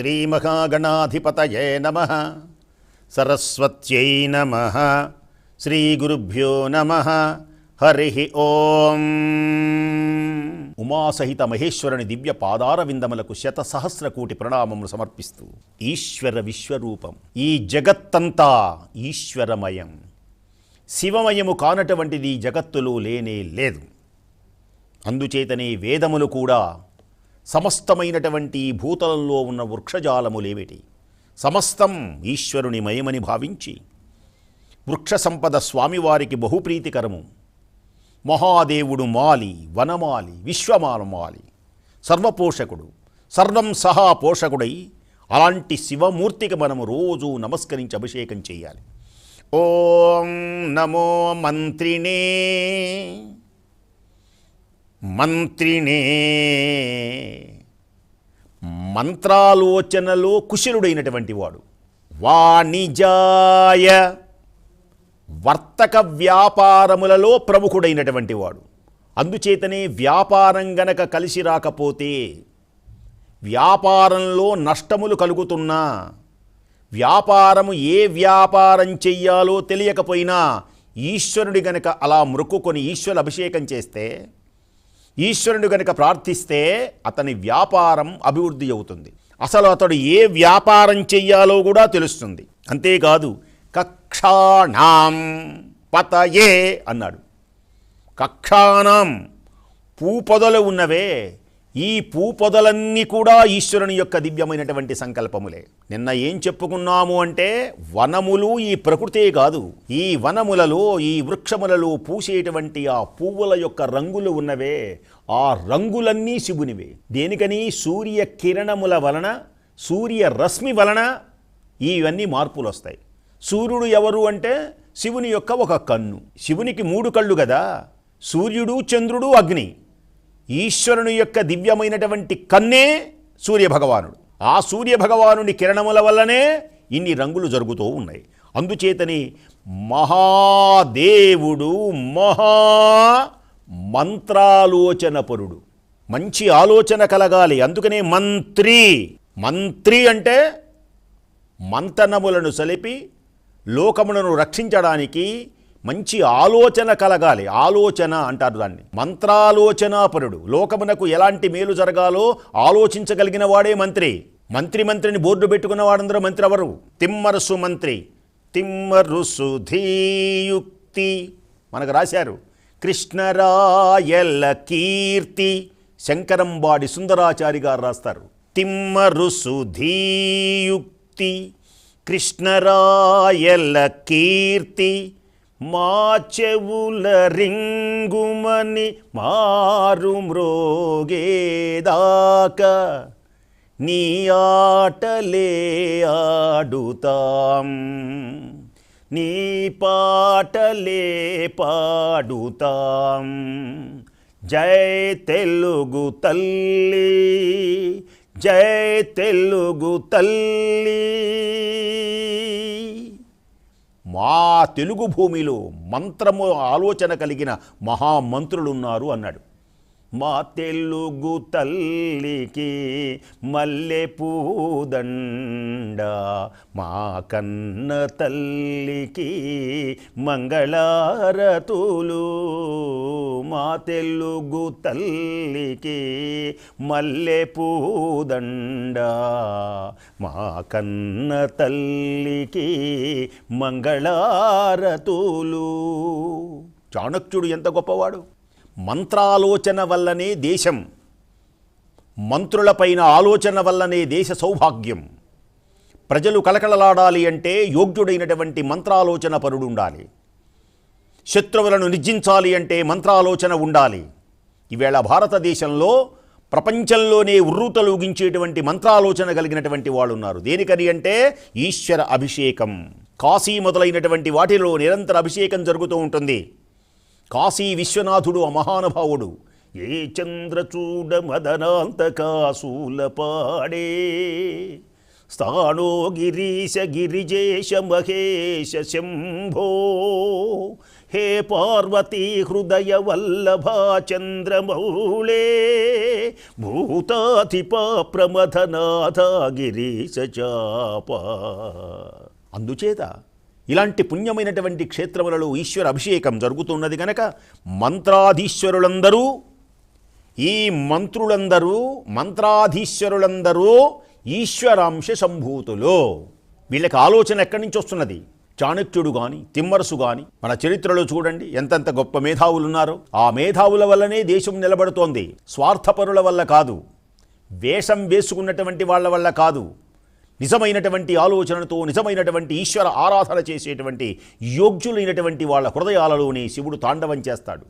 శ్రీమహాగణాధిపతయే నమ. సరస్వత్యై నమ. శ్రీగురుభ్యో నమ. హరి ఓం. ఉమాసహిత మహేశ్వరుని దివ్య పాదార విందములకు శత సహస్ర కోటి ప్రణామములు సమర్పిస్తూ ఈశ్వర విశ్వరూపం ఈ జగత్తంతా ఈశ్వరమయం. శివమయము కానటువంటిది జగత్తులో లేనే లేదు. అందుచేతనే వేదములు కూడా సమస్తమైనటువంటి భూతలంలో ఉన్న వృక్షజాలములేమిటి సమస్తం ఈశ్వరుని మయమని భావించి వృక్ష సంపద స్వామివారికి బహుప్రీతికరము. మహాదేవుడు మాలి వనమాలి విశ్వమాలమాలి సర్వపోషకుడు సర్వం సహా పోషకుడై అలాంటి శివమూర్తికి మనము రోజు నమస్కరించి అభిషేకం చేయాలి. ఓం నమో మంత్రినే మంత్రినే. మంత్రాలోచనలో కుశలుడైనటువంటి వాడు. వాణిజాయ. వర్తక వ్యాపారములలో ప్రముఖుడైనటువంటి వాడు. అందుచేతనే వ్యాపారం గనక కలిసి రాకపోతే వ్యాపారంలో నష్టములు కలుగుతున్నా వ్యాపారము ఏ వ్యాపారం చెయ్యాలో తెలియకపోయినా ఈశ్వరుడి గనక అలా మృక్కుకొని ఈశ్వరు అభిషేకం చేస్తే ఈశ్వరుని కనుక ప్రార్థిస్తే అతని వ్యాపారం అభివృద్ధి అవుతుంది. అసలు అతడు ఏ వ్యాపారం చెయ్యాలో కూడా తెలుస్తుంది. అంతేకాదు కక్షాణం పతయే అన్నాడు. కక్షాణం పూపొదలు ఉన్నవే ఈ పూపొదలన్నీ కూడా ఈశ్వరుని యొక్క దివ్యమైనటువంటి సంకల్పములే. నిన్న ఏం చెప్పుకున్నాము అంటే వనములు ఈ ప్రకృతే కాదు. ఈ వనములలో ఈ వృక్షములలో పూసేటువంటి ఆ పువ్వుల యొక్క రంగులు ఉన్నవే. ఆ రంగులన్నీ శివునివే. దేనికని? సూర్య కిరణముల వలన సూర్య రశ్మి వలన ఇవన్నీ మార్పులు వస్తాయి సూర్యుడు ఎవరు అంటే? శివుని యొక్క ఒక కన్ను. శివునికి మూడు కళ్ళు కదా సూర్యుడు చంద్రుడు అగ్ని. ఈశ్వరుని యొక్క దివ్యమైనటువంటి కన్నే సూర్యభగవానుడు. ఆ సూర్యభగవానుని కిరణముల వల్లనే ఇన్ని రంగులు జరుగుతూ ఉన్నాయి. అందుచేతని మహాదేవుడు మహా మంత్రాలోచనపరుడు. మంచి ఆలోచన కలగాలి. అందుకనే మంత్రి. మంత్రి అంటే మంతనములను సలిపి లోకములను రక్షించడానికి మంచి ఆలోచన కలగాలి. ఆలోచన అంటారు దాన్ని. మంత్రాలోచనాపరుడు. లోకమునకు ఎలాంటి మేలు జరగాలో ఆలోచించగలిగిన వాడే మంత్రి. మంత్రి మంత్రిని బోర్డు పెట్టుకున్న వాడందరూ మంత్రి ఎవరు తిమ్మరుసు మంత్రి. తిమ్మరుసు ధీయుక్తి. మనకు రాశారు. కృష్ణరాయల కీర్తి. శంకరంబాడి సుందరాచారి గారు రాస్తారు. తిమ్మరుసు ధీయుక్తి. కృష్ణరాయల కీర్తి. మా చెవుల రింగుమని మారు మ్రోగేదాకా నీ ఆటలే ఆడుతాం నీ పాటలే పాడుతాం. జై తెలుగు తల్లి జై తెలుగు తల్లి. మా తెలుగు భూమిలో మంత్రము ఆలోచన కలిగిన మహామంత్రులున్నారు అన్నాడు. మా తెలుగు తల్లికి మల్లె పూదండ మా కన్న తల్లికి మంగళారతులు మా తెలుగు తల్లికి మల్లె పూదండ మా కన్న తల్లికి మంగళారతులు. చాణక్యుడు ఎంత గొప్పవాడు? మంత్రాలోచన వల్లనే దేశం మంత్రులపైన ఆలోచన వల్లనే దేశ సౌభాగ్యం. ప్రజలు కలకలలాడాలి అంటే యోగ్యుడైనటువంటి మంత్రాలోచన పరుడు ఉండాలి శత్రువులను నిర్జించాలి అంటే మంత్రాలోచన ఉండాలి. ఈవేళ భారతదేశంలో ప్రపంచంలోనే ఉర్రూతలూగించేటువంటి మంత్రాలోచన కలిగినటువంటి వాళ్ళు ఉన్నారు దేనికని అంటే ఈశ్వర అభిషేకం. కాశీ మొదలైనటువంటి వాటిలో నిరంతర అభిషేకం జరుగుతూ ఉంటుంది. కాశీ విశ్వనాథుడు ఆ మహానుభావుడు ఏ చంద్రచూడ మదనాంతకాసూల పాడే స్థానో గిరీశ గిరిజేశ మహేశ శంభో హే పార్వతీ హృదయ వల్లభ చంద్రమౌళే భూతాధిప ప్రమథనాథ గిరీశ చాప. అందుచేత ఇలాంటి పుణ్యమైనటువంటి క్షేత్రములలో ఈశ్వర అభిషేకం జరుగుతున్నది కనుక మంత్రాధీశ్వరులందరూ ఈ మంత్రులందరూ మంత్రాధీశ్వరులందరూ ఈశ్వరాంశ సంభూతులు. వీళ్ళకి ఆలోచన ఎక్కడి నుంచి వస్తున్నది? చాణక్యుడు గాని తిమ్మరసు గాని మన చరిత్రలో చూడండి ఎంతెంత గొప్ప మేధావులు ఉన్నారో ఆ మేధావుల వల్లనే దేశం నిలబడుతోంది. స్వార్థపరుల వల్ల కాదు. వేషం వేసుకున్నటువంటి వాళ్ళ వల్ల కాదు. నిజమైనటువంటి ఆలోచనతో నిజమైనటువంటి ఈశ్వర ఆరాధన చేసేటువంటి యోగ్యులైనటువంటి వాళ్ళ హృదయాలలోనే శివుడు తాండవం చేస్తాడు.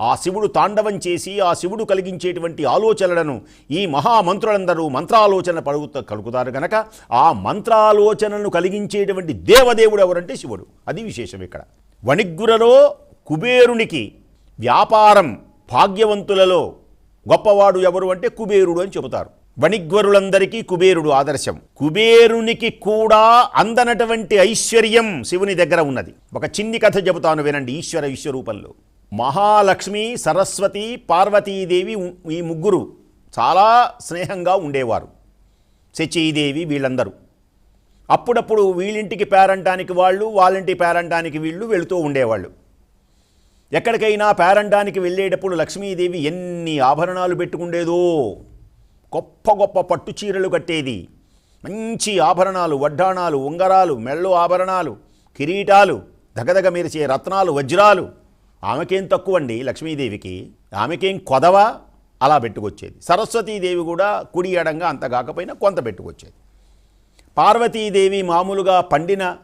ఆ శివుడు తాండవం చేసి ఆ శివుడు కలిగించేటువంటి ఆలోచనలను ఈ మహామంత్రులందరూ మంత్రాలోచన పడుగుత కలుగుతారు గనక ఆ మంత్రాలోచనను కలిగించేటువంటి దేవదేవుడు ఎవరంటే శివుడు. అది విశేషం ఇక్కడ. వణిగ్గురలో కుబేరునికి వ్యాపారం భాగ్యవంతులలో గొప్పవాడు ఎవరు అంటే కుబేరుడు అని చెబుతారు. వణిగ్వరులందరికీ కుబేరుడు ఆదర్శం. కుబేరునికి కూడా అందనటువంటి ఐశ్వర్యం శివుని దగ్గర ఉన్నది. ఒక చిన్ని కథ చెబుతాను వినండి ఈశ్వర విశ్వరూపంలో. మహాలక్ష్మి సరస్వతి పార్వతీదేవి ఈ ముగ్గురు చాలా స్నేహంగా ఉండేవారు. శచీదేవి వీళ్ళందరూ. అప్పుడప్పుడు వీళ్ళింటికి పేరంటానికి వాళ్ళు వాళ్ళింటి పేరంటానికి వీళ్ళు వెళుతూ ఉండేవాళ్ళు. ఎక్కడికైనా పేరంటానికి వెళ్ళేటప్పుడు లక్ష్మీదేవి ఎన్ని ఆభరణాలు పెట్టుకుండేదో గొప్ప గొప్ప పట్టు చీరలు కట్టేది. మంచి ఆభరణాలు వడ్డాణాలు ఉంగరాలు మెళ్ళు ఆభరణాలు కిరీటాలు దగదగ మెరిచే రత్నాలు వజ్రాలు. ఆమెకేం తక్కువండి లక్ష్మీదేవికి? ఆమెకేం కొదవా? అలా పెట్టుకొచ్చేది. సరస్వతీదేవి కూడా కుడి ఎడంగా అంత కాకపోయినా కొంత పెట్టుకొచ్చేది. పార్వతీదేవి మామూలుగా పండిన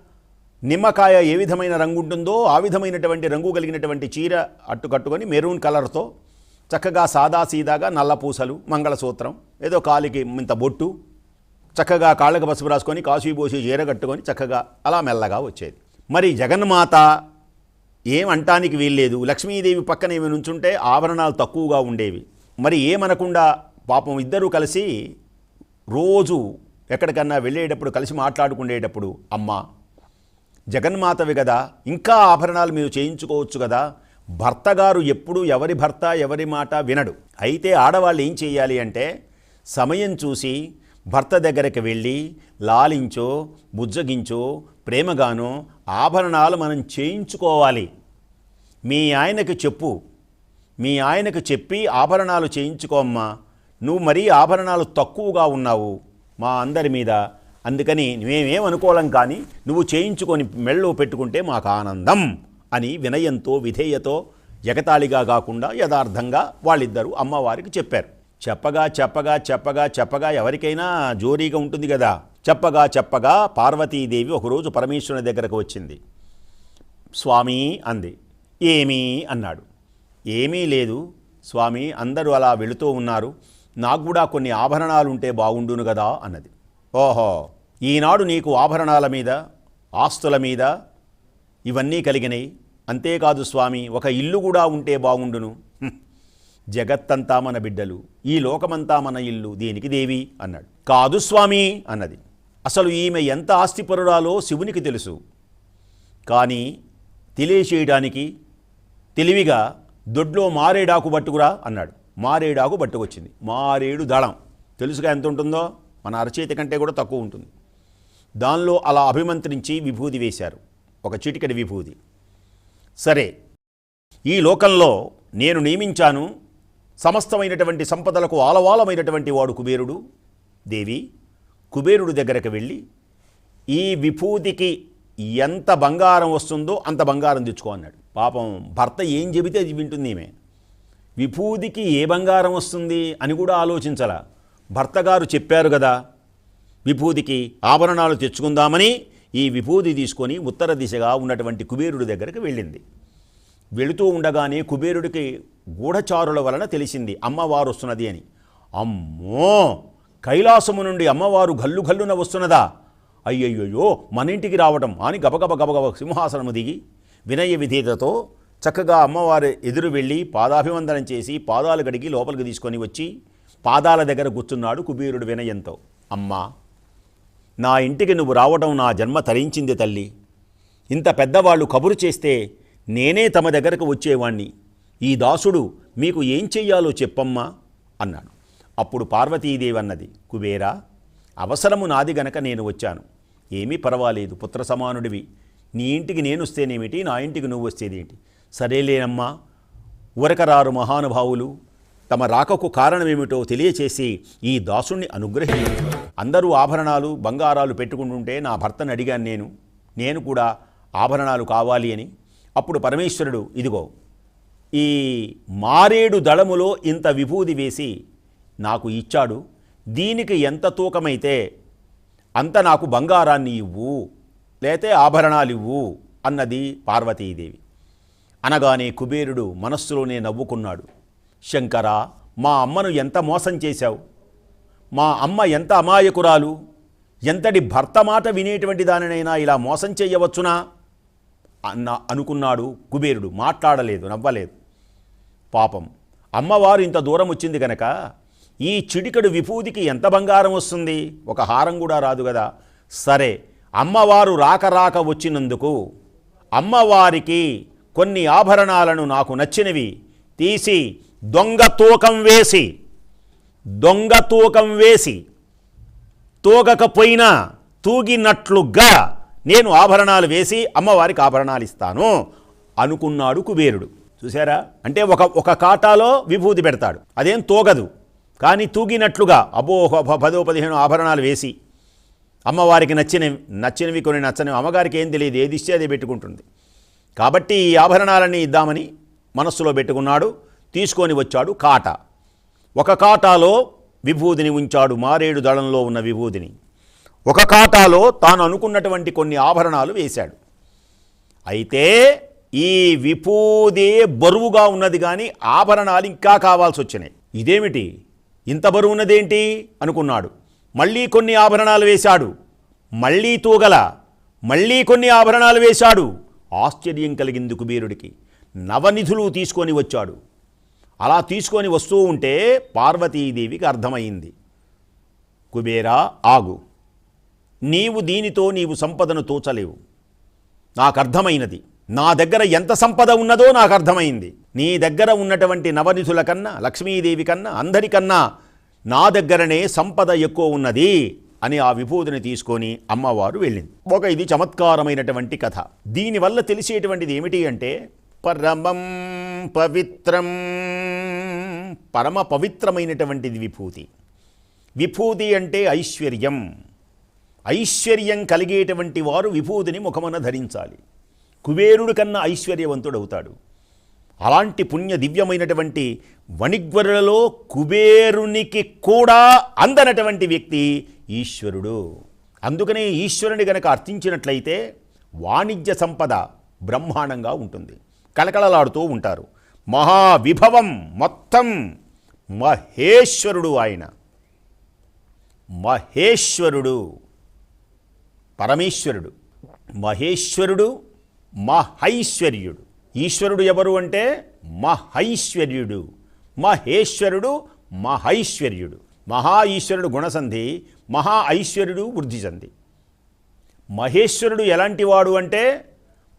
నిమ్మకాయ ఏ విధమైన రంగు ఉంటుందో ఆ విధమైనటువంటి రంగు కలిగినటువంటి చీర అట్టు కట్టుకొని మెరూన్ కలర్తో చక్కగా సాదా సీదాగా నల్ల పూసలు మంగళసూత్రం ఏదో కాలికి ఇంత బొట్టు చక్కగా కాళ్ళకు పసుపు రాసుకొని కాశీ పోసి చీరగట్టుకొని చక్కగా అలా మెల్లగా వచ్చేది. మరి జగన్మాత ఏం అంటానికి వీల్లేదు. లక్ష్మీదేవి పక్కన ఏమి నుంచుంటే ఆభరణాలు తక్కువగా ఉండేవి. మరి ఏమనకుండా పాపం ఇద్దరూ కలిసి రోజు ఎక్కడికన్నా వెళ్ళేటప్పుడు కలిసి మాట్లాడుకునేటప్పుడు అమ్మ జగన్మాతవి కదా ఇంకా ఆభరణాలు మీరు చేయించుకోవచ్చు కదా భర్తగారు ఎప్పుడు ఎవరి భర్త ఎవరి మాట వినడు. అయితే ఆడవాళ్ళు ఏం చేయాలి అంటే సమయం చూసి భర్త దగ్గరికి వెళ్ళి లాలించో బుజ్జగించో ప్రేమగానో ఆభరణాలు మనం చేయించుకోవాలి. మీ ఆయనకు చెప్పు. మీ ఆయనకు చెప్పి ఆభరణాలు చేయించుకోమ్మా నువ్వు మరీ ఆభరణాలు తక్కువగా ఉన్నావు మా అందరి మీద. అందుకని మేమేమనుకోలేం కానీ నువ్వు చేయించుకొని మెళ్ళో పెట్టుకుంటే మాకు ఆనందం. అని వినయంతో విధేయతో ఎగతాళిగా కాకుండా యథార్థంగా వాళ్ళిద్దరూ అమ్మవారికి చెప్పారు. చెప్పగా చెప్పగా చెప్పగా చెప్పగా ఎవరికైనా జోరీగా ఉంటుంది కదా. చెప్పగా చెప్పగా పార్వతీదేవి ఒకరోజు పరమేశ్వరుని దగ్గరకు వచ్చింది. స్వామి అంది. ఏమీ అన్నాడు. ఏమీ లేదు. స్వామి అందరూ అలా వెళుతూ ఉన్నారు. నాకు కూడా కొన్ని ఆభరణాలు ఉంటే బాగుండును కదా అన్నది. ఓహో ఈనాడు నీకు ఆభరణాల మీద ఆస్తుల మీద ఇవన్నీ కలిగినాయి అంతేకాదు స్వామి ఒక ఇల్లు కూడా ఉంటే బాగుండును. జగత్తంతా మన బిడ్డలు ఈ లోకమంతా మన ఇల్లు దీనికి దేవి? అన్నాడు. కాదు స్వామి అన్నది. అసలు ఈమె ఎంత ఆస్తిపరురాలో శివునికి తెలుసు. కానీ తెలియచేయడానికి తెలివిగా దొడ్లో మారేడాకు పట్టుకురా అన్నాడు. మారేడాకు పట్టుకొచ్చింది. మారేడు దళం. తెలుసుగా ఎంత ఉంటుందో మన అరచేతి కంటే కూడా తక్కువ ఉంటుంది. దానిలో అలా అభిమంత్రించి విభూది వేశారు. ఒక చిటికడి విభూది సరే ఈ లోకంలో నేను నియమించాను సమస్తమైనటువంటి సంపదలకు ఆలవాలమైనటువంటి వాడు కుబేరుడు. దేవి కుబేరుడు దగ్గరకు వెళ్ళి ఈ విభూతికి ఎంత బంగారం వస్తుందో అంత బంగారం తెచ్చుకో అన్నాడు. పాపం భర్త ఏం చెబితే అది వింటుంది ఈమె. విభూతికి ఏ బంగారం వస్తుంది అని కూడా ఆలోచించలా. భర్త గారు చెప్పారు కదా విభూతికి ఆభరణాలు తెచ్చుకుందామని ఈ విభూది తీసుకొని ఉత్తర దిశగా ఉన్నటువంటి కుబేరుడి దగ్గరికి వెళ్ళింది. వెళుతూ ఉండగానే కుబేరుడికి గూఢచారుల వలన తెలిసింది అమ్మవారు వస్తున్నది అని. అమ్మో! కైలాసము నుండి అమ్మవారు గల్లు గల్లున వస్తున్నదా? అయ్యయ్యో మన ఇంటికి రావటం అని గబగబ గబగబ సింహాసనము దిగి వినయ విధేయతతో చక్కగా అమ్మవారి ఎదురు వెళ్ళి పాదాభివందనం చేసి పాదాలు గడిగి లోపలికి తీసుకొని వచ్చి పాదాల దగ్గర కూర్చున్నాడు కుబేరుడు వినయంతో. అమ్మా! నా ఇంటికి నువ్వు రావడం నా జన్మ తరించింది తల్లి. ఇంత పెద్దవాళ్ళు కబురు చేస్తే నేనే తమ దగ్గరకు వచ్చేవాణ్ణి. ఈ దాసుడు మీకు ఏం చెయ్యాలో చెప్పమ్మా అన్నాడు. అప్పుడు పార్వతీదేవి అన్నది కుబేరా అవసరము నాది గనక నేను వచ్చాను. ఏమీ పర్వాలేదు పుత్ర సమానుడివి. నీ ఇంటికి నేను వస్తేనేమిటి? నా ఇంటికి నువ్వు వస్తేనేమిటి సరేలేనమ్మా. ఉరకరారు మహానుభావులు తమ రాకకు కారణమేమిటో తెలియచేసి ఈ దాసుణ్ణి అనుగ్రహించారు అందరూ ఆభరణాలు బంగారాలు పెట్టుకుంటుంటే నా భర్తను అడిగాను నేను నేను కూడా ఆభరణాలు కావాలి అని. అప్పుడు పరమేశ్వరుడు ఇదిగో ఈ మారేడు దళములో ఇంత విభూది వేసి నాకు ఇచ్చాడు. దీనికి ఎంత తూకమైతే అంత నాకు బంగారాన్ని ఇవ్వు లేతే ఆభరణాలు ఇవ్వు అన్నది పార్వతీదేవి. అనగానే కుబేరుడు మనస్సులోనే నవ్వుకున్నాడు. శంకరా మా అమ్మను ఎంత మోసం చేశావు? మా అమ్మ ఎంత అమాయకురాలు ఎంతటి భర్త మాట వినేటువంటి దానినైనా ఇలా మోసం చేయవచ్చునా? అన్న అనుకున్నాడు కుబేరుడు మాట్లాడలేదు నవ్వలేదు. పాపం అమ్మవారు ఇంత దూరం వచ్చింది కనుక ఈ చిటికడు విభూతికి ఎంత బంగారం వస్తుంది? ఒక హారం కూడా రాదు కదా సరే అమ్మవారు రాక రాక వచ్చినందుకు అమ్మవారికి కొన్ని ఆభరణాలను నాకు నచ్చినవి తీసి దొంగ తూకం వేసి దొంగ తూకం వేసి తూగకపోయినా తూగినట్లుగా నేను ఆభరణాలు వేసి అమ్మవారికి ఆభరణాలు ఇస్తాను అనుకున్నాడు కుబేరుడు. చూసారా అంటే ఒక ఒక కాటాలో విభూతి పెడతాడు. అదేం తోగదు. కానీ తూగినట్లుగా అబ్బో ప- పదో పదిహేను ఆభరణాలు వేసి అమ్మవారికి నచ్చినవి నచ్చినవి కొన్ని నచ్చనివి అమ్మగారికి ఏం తెలియదు ఏది ఇస్తే అది పెట్టుకుంటుంది. కాబట్టి ఈ ఆభరణాలన్నీ ఇద్దామని మనస్సులో పెట్టుకున్నాడు తీసుకొని వచ్చాడు కాట. ఒక కాటాలో విభూదిని ఉంచాడు మారేడు దళంలో ఉన్న విభూదిని ఒక కాటాలో తాను అనుకున్నటువంటి కొన్ని ఆభరణాలు వేశాడు. అయితే ఈ విభూదే బరువుగా ఉన్నది కానీ ఆభరణాలు ఇంకా కావాల్సి వచ్చినాయి. ఇదేమిటి? ఇంత బరువు ఉన్నదేంటి? అనుకున్నాడు. మళ్ళీ కొన్ని ఆభరణాలు వేశాడు. మళ్ళీ తూగల. మళ్ళీ కొన్ని ఆభరణాలు వేశాడు. ఆశ్చర్యం కలిగింది కుబేరుడికి నవనిధులు తీసుకొని వచ్చాడు. అలా తీసుకొని వస్తూ ఉంటే పార్వతీదేవికి అర్థమైంది. కుబేరా ఆగు. నీవు దీనితో నీవు సంపదను తోచలేవు. నాకు అర్థమైనది. నా దగ్గర ఎంత సంపద ఉన్నదో నాకు అర్థమైంది. నీ దగ్గర ఉన్నటువంటి నవనిధుల కన్నా లక్ష్మీదేవి కన్నా అందరికన్నా నా దగ్గరనే సంపద ఎక్కువ ఉన్నది అని ఆ విభూతిని తీసుకొని అమ్మవారు వెళ్ళింది. ఒక ఇది చమత్కారమైనటువంటి కథ. దీనివల్ల తెలిసేటువంటిది ఏమిటి అంటే పరమం పవిత్రం. పరమ పవిత్రమైనటువంటిది విభూతి. విభూతి అంటే ఐశ్వర్యం. ఐశ్వర్యం కలిగేటువంటి వారు విభూతిని ముఖమున ధరించాలి. కుబేరుడు కన్నా ఐశ్వర్యవంతుడవుతాడు. అలాంటి పుణ్య దివ్యమైనటువంటి వణిగ్వరులలో కుబేరునికి కూడా అందనటువంటి వ్యక్తి ఈశ్వరుడు. అందుకనే ఈశ్వరుని గనక అర్థించినట్లయితే వాణిజ్య సంపద బ్రహ్మాండంగా ఉంటుంది. కళకళలాడుతూ ఉంటారు. మహావిభవం మొత్తం మహేశ్వరుడు ఆయన. మహేశ్వరుడు పరమేశ్వరుడు. మహేశ్వరుడు మహైశ్వర్యుడు. ఈశ్వరుడు ఎవరు అంటే? మహైశ్వర్యుడు. మహేశ్వరుడు మహైశ్వర్యుడు. మహా ఈశ్వరుడు గుణసంధి మహా ఐశ్వర్యుడు వృద్ధి సంధి మహేశ్వరుడు ఎలాంటివాడు అంటే?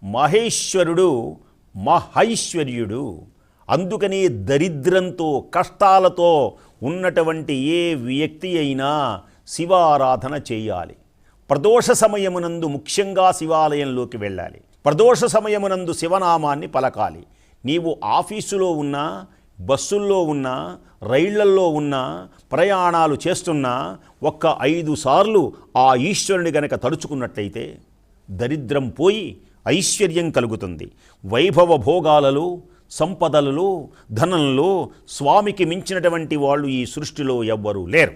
మహేశ్వరుడు. మహైశ్వర్యుడు. అందుకని దరిద్రంతో కష్టాలతో ఉన్నటువంటి ఏ వ్యక్తి అయినా శివారాధన చేయాలి. ప్రదోష సమయమునందు ముఖ్యంగా శివాలయంలోకి వెళ్ళాలి. ప్రదోష సమయమునందు శివనామాన్ని పలకాలి. నీవు ఆఫీసులో ఉన్నా బస్సుల్లో ఉన్నా రైళ్ళల్లో ఉన్నా ప్రయాణాలు చేస్తున్నా ఒక్క ఐదు సార్లు ఆ ఈశ్వరుని గనక తలుచుకున్నట్లయితే దరిద్రం పోయి ఐశ్వర్యం కలుగుతుంది. వైభవ భోగాలలో సంపదలలో ధనంలో స్వామికి మించినటువంటి వాళ్ళు ఈ సృష్టిలో ఎవ్వరూ లేరు.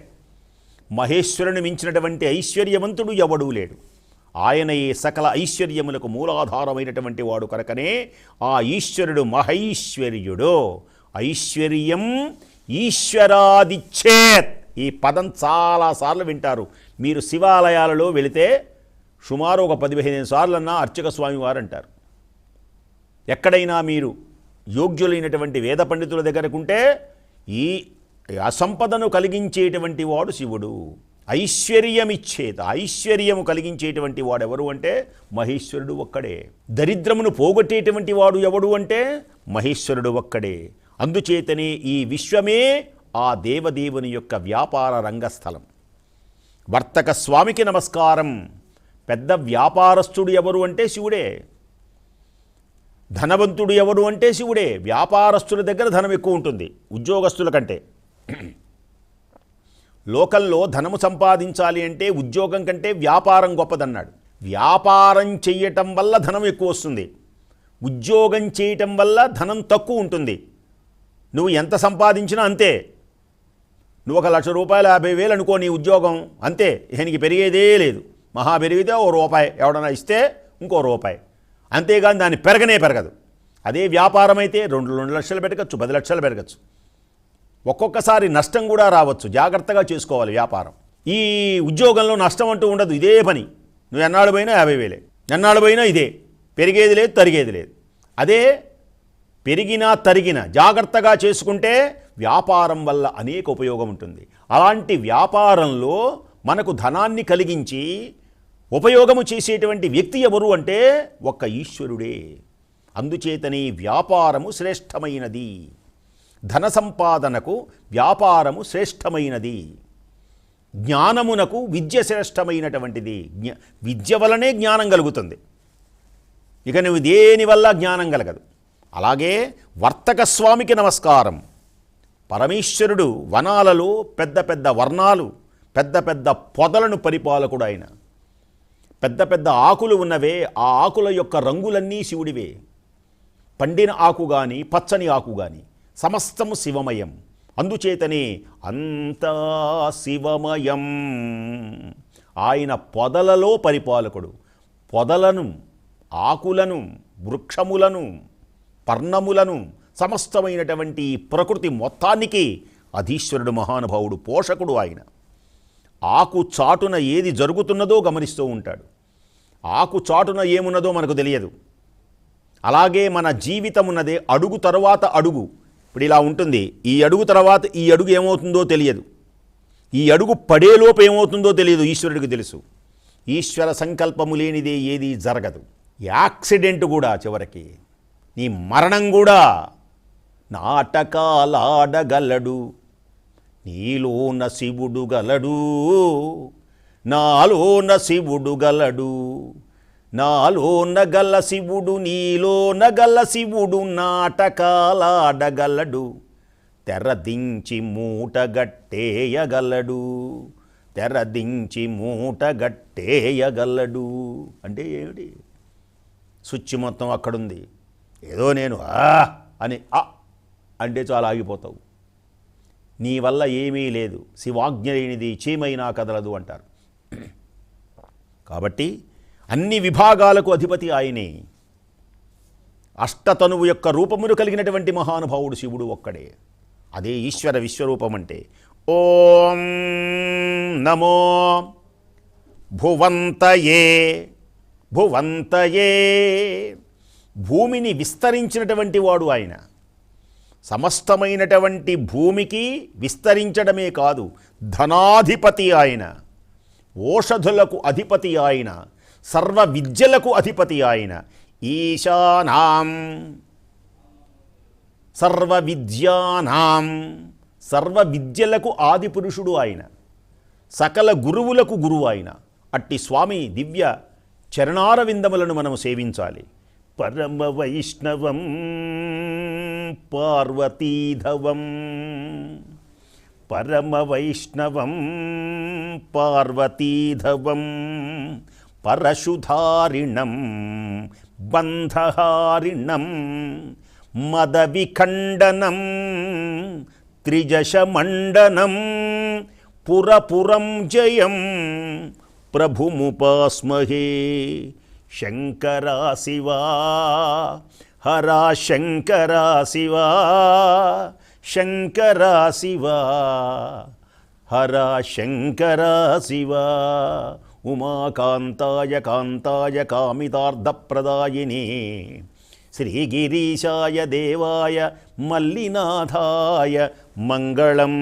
మహేశ్వరుని మించినటువంటి ఐశ్వర్యవంతుడు ఎవడూ లేడు. ఆయన ఈ సకల ఐశ్వర్యములకు మూలాధారమైనటువంటి వాడు కనుకనే ఆ ఈశ్వరుడు మహైశ్వర్యుడు. ఐశ్వర్యం ఈశ్వరాదిచ్చేత్ ఈ పదం చాలాసార్లు వింటారు. మీరు శివాలయాలలో వెళితే సుమారు ఒక పదిహేను సార్లన్నా అర్చక స్వామి వారు అంటారు ఎక్కడైనా మీరు యోగ్యులైనటువంటి వేద పండితుల దగ్గరకుంటే ఈ అసంపదను కలిగించేటువంటి వాడు శివుడు. ఐశ్వర్యమిచ్చేత ఐశ్వర్యము కలిగించేటువంటి వాడెవరు అంటే మహేశ్వరుడు ఒక్కడే. దరిద్రమును పోగొట్టేటువంటి వాడు ఎవడు అంటే మహేశ్వరుడు ఒక్కడే. అందుచేతనే ఈ విశ్వమే ఆ దేవదేవుని యొక్క వ్యాపార రంగస్థలం. వర్తక స్వామికి నమస్కారం. పెద్ద వ్యాపారస్తుడు ఎవరు అంటే శివుడే. ధనవంతుడు ఎవరు అంటే శివుడే. వ్యాపారస్తుల దగ్గర ధనం ఎక్కువ ఉంటుంది ఉద్యోగస్తుల కంటే. లోకల్లో ధనము సంపాదించాలి అంటే ఉద్యోగం కంటే వ్యాపారం గొప్పదన్నాడు. వ్యాపారం చేయటం వల్ల ధనం ఎక్కువ వస్తుంది. ఉద్యోగం చేయటం వల్ల ధనం తక్కువ ఉంటుంది. నువ్వు ఎంత సంపాదించినా అంతే. నువ్వు ఒక లక్ష రూపాయలు యాభై వేలు అనుకో నీ ఉద్యోగం అంతే. దీనికి పెరిగేదే లేదు. మహా పెరిగితే ఓ రూపాయి ఎవడన్నా ఇస్తే ఇంకో రూపాయి. అంతేగాని దాన్ని పెరగనే పెరగదు. అదే వ్యాపారం అయితే రెండు రెండు లక్షలు పెరగచ్చు పది లక్షలు పెరగచ్చు ఒక్కొక్కసారి నష్టం కూడా రావచ్చు. జాగ్రత్తగా చేసుకోవాలి వ్యాపారం. ఈ ఉద్యోగంలో నష్టం అంటూ ఉండదు. ఇదే పని. నువ్వు ఎన్నాళ్ళు పోయినా యాభై వేలే. ఎన్నాళ్ళు పోయినా ఇదే. పెరిగేది లేదు తరిగేది లేదు. అదే పెరిగినా తరిగినా జాగ్రత్తగా చేసుకుంటే వ్యాపారం వల్ల అనేక ఉపయోగం ఉంటుంది. అలాంటి వ్యాపారంలో మనకు ధనాన్ని కలిగించి ఉపయోగము చేసేటువంటి వ్యక్తి ఎవరు అంటే ఒక్క ఈశ్వరుడే. అందుచేతనే వ్యాపారము శ్రేష్టమైనది. ధన సంపాదనకు వ్యాపారము శ్రేష్టమైనది. జ్ఞానమునకు విద్య శ్రేష్టమైనటువంటిది. జ్ఞ విద్య వలనే జ్ఞానం కలుగుతుంది. ఇక నువ్వు దేనివల్ల జ్ఞానం కలగదు? అలాగే వర్తక స్వామికి నమస్కారం. పరమేశ్వరుడు వనాలలో పెద్ద పెద్ద వర్ణాలు పెద్ద పెద్ద పొదలను పరిపాలకుడు ఆయన. పెద్ద పెద్ద ఆకులు ఉన్నవే ఆ ఆకుల యొక్క రంగులన్నీ శివుడివే. పండిన ఆకు గాని పచ్చని ఆకు గాని సమస్తము శివమయం. అందుచేతనే అంతా శివమయం. ఆయన పొదలలో పరిపాలకుడు. పొదలను ఆకులను వృక్షములను పర్ణములను సమస్తమైనటువంటి ప్రకృతి మొత్తానికి అధీశ్వరుడు మహానుభావుడు పోషకుడు ఆయన. ఆకు చాటున ఏది జరుగుతున్నదో గమనిస్తూ ఉంటాడు. ఆకు చాటున ఏమున్నదో మనకు తెలియదు. అలాగే మన జీవితం ఉన్నదే అడుగు తర్వాత అడుగు. ఇప్పుడు ఇలా ఉంటుంది. ఈ అడుగు తర్వాత ఈ అడుగు ఏమవుతుందో తెలియదు. ఈ అడుగు పడేలోపు ఏమవుతుందో తెలియదు ఈశ్వరుడికి తెలుసు. ఈశ్వర సంకల్పము లేనిదే ఏది జరగదు. యాక్సిడెంట్ కూడా చివరికి. నీ మరణం కూడా నాటకాలాడగలడు. నీలోన శివుడు గలడు నాలోన శివుడు గలడు నాలోన గల శివుడు నీలోన గల శివుడు నాటకాలాడగలడు తెరదించి మూటగట్టేయగలడు తెరదించి మూటగట్టేయగలడు అంటే ఏమిటి? స్విచ్ మొత్తం అక్కడుంది. ఏదో నేను ఆ అని ఆ అంటే చాలా ఆగిపోతావు. నీ వల్ల ఏమీ లేదు. శివాజ్ఞలేనిది చీమైనా కదలదు అంటారు. కాబట్టి అన్ని విభాగాలకు అధిపతి ఆయనే. అష్టతనువు యొక్క రూపమును కలిగినటువంటి మహానుభావుడు శివుడు ఒక్కడే. అదే ఈశ్వర విశ్వరూపం అంటే ఓం నమో భువంతయే భువంతయే. భూమిని విస్తరించినటువంటి వాడు ఆయన. సమస్తమైనటువంటి భూమికి విస్తరించడమే కాదు ధనాధిపతి ఆయన ఓషధులకు అధిపతి ఆయన సర్వ విద్యలకు అధిపతి ఆయన ఈశానాం సర్వ విద్యానాం సర్వ విద్యలకు ఆది పురుషుడు ఆయన సకల గురువులకు గురువు ఆయన. అట్టి స్వామి దివ్య చరణారవిందములను మనము సేవించాలి. పరమ వైష్ణవం పార్వతీధవం పరమవైష్ణవం పార్వతీధవం పరశుధారిణం బంధహారిణం మదవిఖండనం త్రిజశమండనం పురపురం జయం ప్రభుముపాస్మహే శంకరా శివా హరా శంకరా శివా శంకరా శివా హరా శంకరా శివా ఉమాకాంతాయ కాంతాయ కామితార్థప్రదాయిని శ్రీగిరీశాయ దేవాయ మల్లినాథాయ మంగళం.